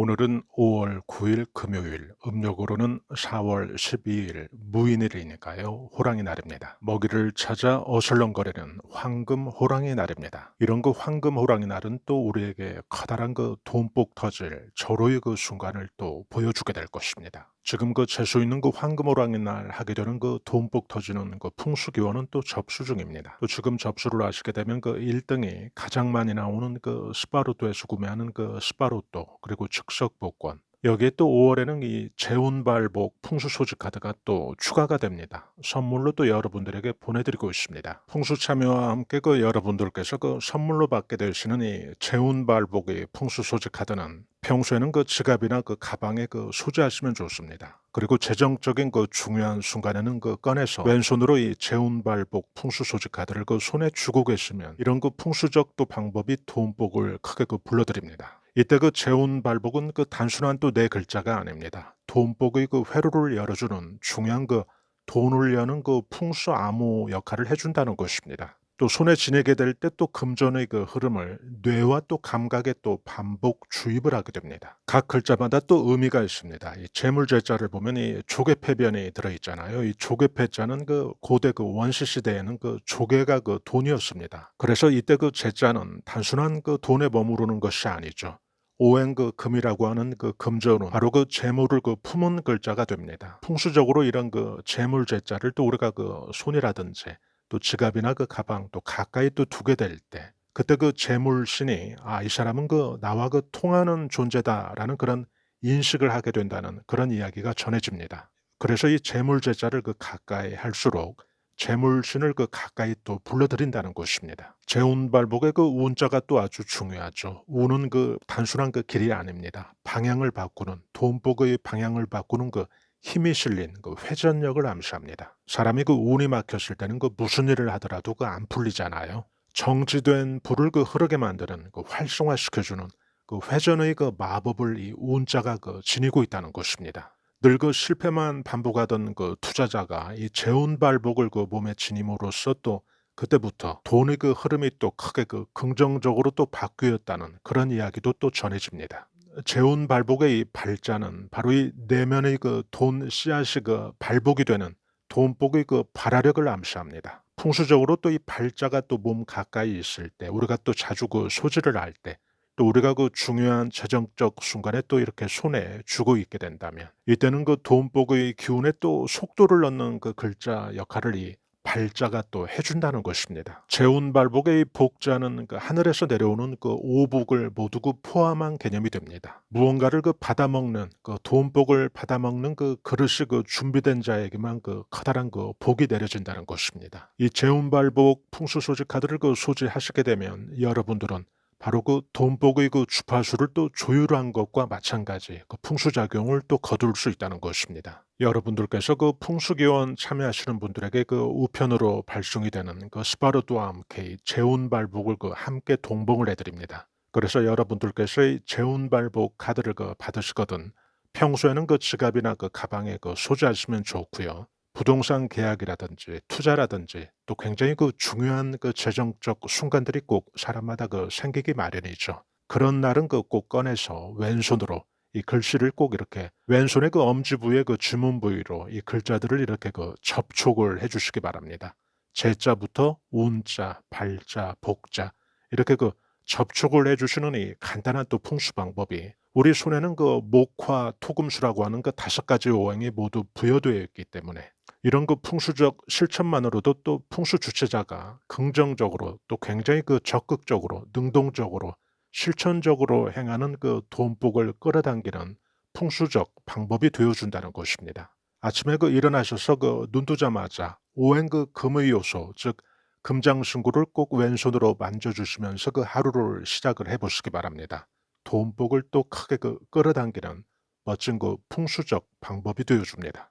오늘은 5월 9일 금요일, 음력으로는 4월 12일 무인일이니까요. 호랑이 날입니다. 먹이를 찾아 어슬렁거리는 황금 호랑이 날입니다. 이런 그 황금 호랑이 날은 또 우리에게 커다란 그 돈복 터질 절호의 그 순간을 또 보여주게 될 것입니다. 지금 그 재수 있는 그 황금 호랑이 날 하게 되는 그 돈복 터지는 그 풍수 기원은 또 접수 중입니다. 또 지금 접수를 하시게 되면 그 1등이 가장 많이 나오는 그 스파루토에서 구매하는 그 스파루토 그리고 즉석 복권 여기에 또 5월에는 이 재운발복 풍수 소지 카드가 또 추가가 됩니다. 선물로 또 여러분들에게 보내드리고 있습니다. 풍수 참여와 함께 그 여러분들께서 그 선물로 받게 되시는 이 재운발복의 풍수 소지 카드는 평소에는 그 지갑이나 그 가방에 그 소지하시면 좋습니다. 그리고 재정적인 그 중요한 순간에는 그 꺼내서 왼손으로 이 재운발복 풍수 소지 카드를 그 손에 쥐고 계시면 이런 그 풍수적 또 방법이 돈복을 크게 그 불러드립니다. 이때 그 재운 발복은 그 단순한 또 네 글자가 아닙니다. 돈복의 그 회로를 열어주는 중요한 그 돈을 여는 그 풍수 암호 역할을 해준다는 것입니다. 또 손에 지니게 될 때 또 금전의 그 흐름을 뇌와 또 감각에 또 반복 주입을 하게 됩니다. 각 글자마다 또 의미가 있습니다. 이 재물제자를 보면 이 조개패변이 들어있잖아요. 이 조개패자는 그 고대 그 원시 시대에는 그 조개가 그 돈이었습니다. 그래서 이때 그 제자는 단순한 그 돈에 머무르는 것이 아니죠. 오행 그 금이라고 하는 그 금전운 바로 그 재물을 그 품은 글자가 됩니다. 풍수적으로 이런 그 재물 제자를 또 우리가 그 손이라든지 또 지갑이나 그 가방 또 가까이 또 두게 될 때 그때 그 재물신이 아 이 사람은 그 나와 그 통하는 존재다라는 그런 인식을 하게 된다는 그런 이야기가 전해집니다. 그래서 이 재물 제자를 그 가까이 할수록 재물신을 그 가까이 또 불러들인다는 것입니다. 재운발복의 그 운자가 또 아주 중요하죠. 운은 그 단순한 그 길이 아닙니다. 방향을 바꾸는 돈복의 방향을 바꾸는 그 힘이 실린 그 회전력을 암시합니다. 사람이 그 운이 막혔을 때는 그 무슨 일을 하더라도 그 안 풀리잖아요. 정지된 불을 그 흐르게 만드는 그 활성화시켜주는 그 회전의 그 마법을 이 운자가 그 지니고 있다는 것입니다. 늘 그 실패만 반복하던 그 투자자가 이 재운발복을 그 몸에 지님으로써 또 그때부터 돈의 그 흐름이 또 크게 그 긍정적으로 또 바뀌었다는 그런 이야기도 또 전해집니다. 재운발복의 이 발자는 바로 이 내면의 그 돈 씨앗이 그 발복이 되는 돈복의 그 발화력을 암시합니다. 풍수적으로 또 이 발자가 또 몸 가까이 있을 때 우리가 또 자주 그 소지를 할 때 또 우리가 그 중요한 재정적 순간에 또 이렇게 손에 쥐고 있게 된다면 이때는 그 돈복의 기운에 또 속도를 넣는 그 글자 역할을 이 발자가 또 해준다는 것입니다. 재운 발복의 복자는 그 하늘에서 내려오는 그 오복을 모두 그 포함한 개념이 됩니다. 무언가를 그 받아먹는 그 돈복을 받아먹는 그 그릇이 그 준비된 자에게만 그 커다란 그 복이 내려진다는 것입니다. 이 재운 발복 풍수 소지 카드를 그 소지하시게 되면 여러분들은 바로 그 돈복의 그 주파수를 또 조율한 것과 마찬가지 그 풍수작용을 또 거둘 수 있다는 것입니다. 여러분들께서 그 풍수기원 참여하시는 분들에게 그 우편으로 발송이 되는 그 스파르토와 함께 재운발복을 그 함께 동봉을 해드립니다. 그래서 여러분들께서 이 재운발복 카드를 그 받으시거든 평소에는 그 지갑이나 그 가방에 그 소지하시면 좋고요. 부동산 계약이라든지 투자라든지 또 굉장히 그 중요한 그 재정적 순간들이 꼭 사람마다 그 생기기 마련이죠. 그런 날은 그 꼭 꺼내서 왼손으로 이 글씨를 꼭 이렇게 왼손의 그 엄지 부위의 그 주문 부위로 이 글자들을 이렇게 그 접촉을 해주시기 바랍니다. 제자부터 운자, 발자, 복자 이렇게 그 접촉을 해주시는 이 간단한 또 풍수 방법이 우리 손에는 그 목화, 토금수라고 하는 그 다섯 가지 오행이 모두 부여되어 있기 때문에 이런 그 풍수적 실천만으로도 또 풍수 주체자가 긍정적으로 또 굉장히 그 적극적으로 능동적으로 실천적으로 행하는 그 돈복을 끌어당기는 풍수적 방법이 되어준다는 것입니다. 아침에 그 일어나셔서 그눈 뜨자마자 오행 그 금의 요소 즉 금장신구를 꼭 왼손으로 만져주시면서 그 하루를 시작을 해보시기 바랍니다. 돈복을 또 크게 그 끌어당기는 멋진 그 풍수적 방법이 되어줍니다.